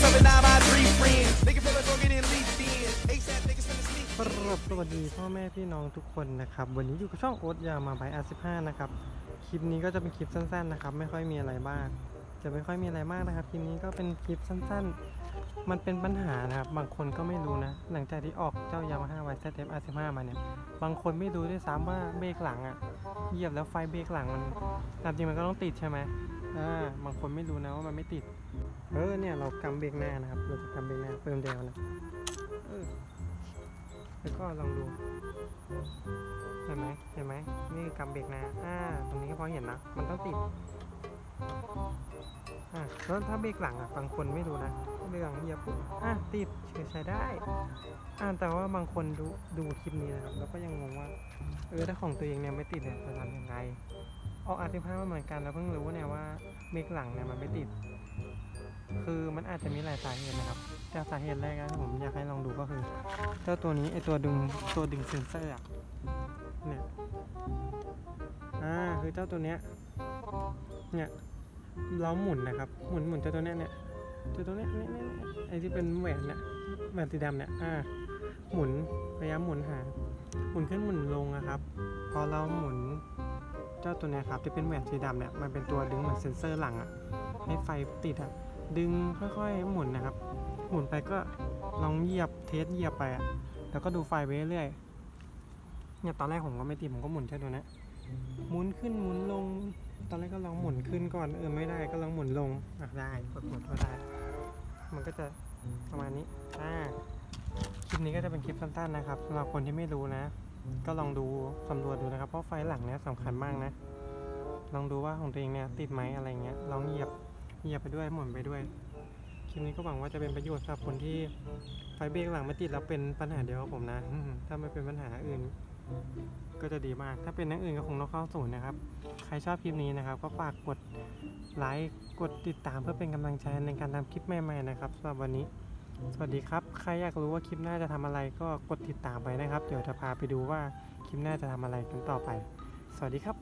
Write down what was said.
myself and now my three friends. Nigga feel like broken and leaked in. ASAP niggas finna sneak. ครับสวัสดีพ่อแม่พี่น้องทุกคนนะครับ วันนี้อยู่กับช่องโอ๊ตยามาบายอาสิบห้านะครับ คลิปนี้ก็จะเป็นคลิปสั้นๆนะครับ ไม่ค่อยมีอะไรมาก จะไม่ค่อยมีอะไรมากนะครับ คลิปนี้ก็เป็นคลิปสั้นๆ มันเป็นปัญหานะครับ บางคนก็ไม่รู้นะ หลังจากที่ออกเจ้ายามาฮ่าไวซ์เทปอาสิบห้ามาเนี่ย บางคนไม่รู้ด้วยซ้ำว่าเบรกหลังอะ่ะ เหยียบแล้วไฟเบรกหลังมันตามจริงมันก็ต้องติดใช่ไหม อ่าบางคนไม่รู้นะว่ามันไม่ติด เออเนี่ยเรากำเบรกหน้านะครับ เราจะกำเบรกหน้าเพิ่มเดียวนะเออแล้วก็ลองดูเห็นไหมเห็นไหมนี่กำเบรกหนะอ่าตรงนี้พอเห็นนะ มันต้องติดอ่าแล้วถ้าเบรกหลังอะบางคนไม่รู้นะเบรกหลังเหยียบปุ๊บอะติดเฉยใช้ได้อ่าแต่ว่าบางคนดูดูคลิปนี้นะครับแล้วก็ยังงงว่าเออถ้าของตัวเองเนี่ยไม่ติดเนี่ยจะทำยังไง ออกอาร์ติภามาเหมือนกันแล้วเพิ่งรู้เนี่ยว่าเบรกหลังเนี่ยมันไม่ติด คือมันอาจจะมีหลายสาเหตุนะครับ แต่สาเหตุแรกนะที่ผมอยากให้ลองดูก็คือเจ้าตัวนี้ไอตัวดึงตัวดึงเซนเซอร์อะเนี่ยอ่าคือเจ้าตัวเนี้ยเนี่ยเราหมุนนะครับ หมุนหมุนเจ้าตัวเนี้ยเนี่ยเจ้าตัวเนี้ยเนี่ยเนี่ยเนี่ยไอที่เป็นแหวนเนี่ยแหวนสีดำเนี่ยอ่าหมุนพยายามหมุนหาหมุนขึ้นหมุนลงนะครับ พอเราหมุน เจ้าตัวเนี้ยครับที่เป็นแหวนสีดำเนี่ยมันเป็นตัวดึงเหมือนเซ็นเซอร์หลังอะให้ไฟติดอะดึงค่อยๆหมุนนะครับ หมุนไปก็ลองเหยียบเทสเหยียบไปอะแล้วก็ดูไฟไปเรื่อยๆเนี่ยตอนแรกผมก็ไม่ติดผมก็หมุนแค่ตัวนี้หมุนขึ้นหมุนลง ตอนแรกก็ลองหมุนขึ้นก่อนเออไม่ได้ก็ลองหมุนลงอะได้กดหมุนก็ได้ มันก็จะประมาณนี้อ่าคลิปนี้ก็จะเป็นคลิปสั้นๆนะครับสำหรับคนที่ไม่รู้นะ ก็ลองดูสำรวจดูนะครับ เพราะไฟหลังเนี้ยสำคัญมากนะ ลองดูว่าของตัวเองเนี่ยติดไหมอะไรเงี้ย ลองเหยียบเหยียบไปด้วยหมุนไปด้วย คลิปนี้ก็หวังว่าจะเป็นประโยชน์สำหรับคนที่ไฟเบรกหลังไม่ติดแล้วเป็นปัญหาเดียวกับผมนะ ถ้าไม่เป็นปัญหาอื่น ก็จะดีมาก ถ้าเป็นอย่างอื่นก็คงต้องเข้าศูนย์นะครับ ใครชอบคลิปนี้นะครับ ก็ฝากกดไลค์ กดติดตามเพื่อเป็นกำลังใจในการทำคลิปใหม่ๆนะครับสำหรับวันนี้ สวัสดีครับ ใครอยากรู้ว่าคลิปหน้าจะทำอะไรก็กดติดตามไปนะครับ เดี๋ยวจะพาไปดูว่าคลิปหน้าจะทำอะไรกันต่อไป สวัสดีครับ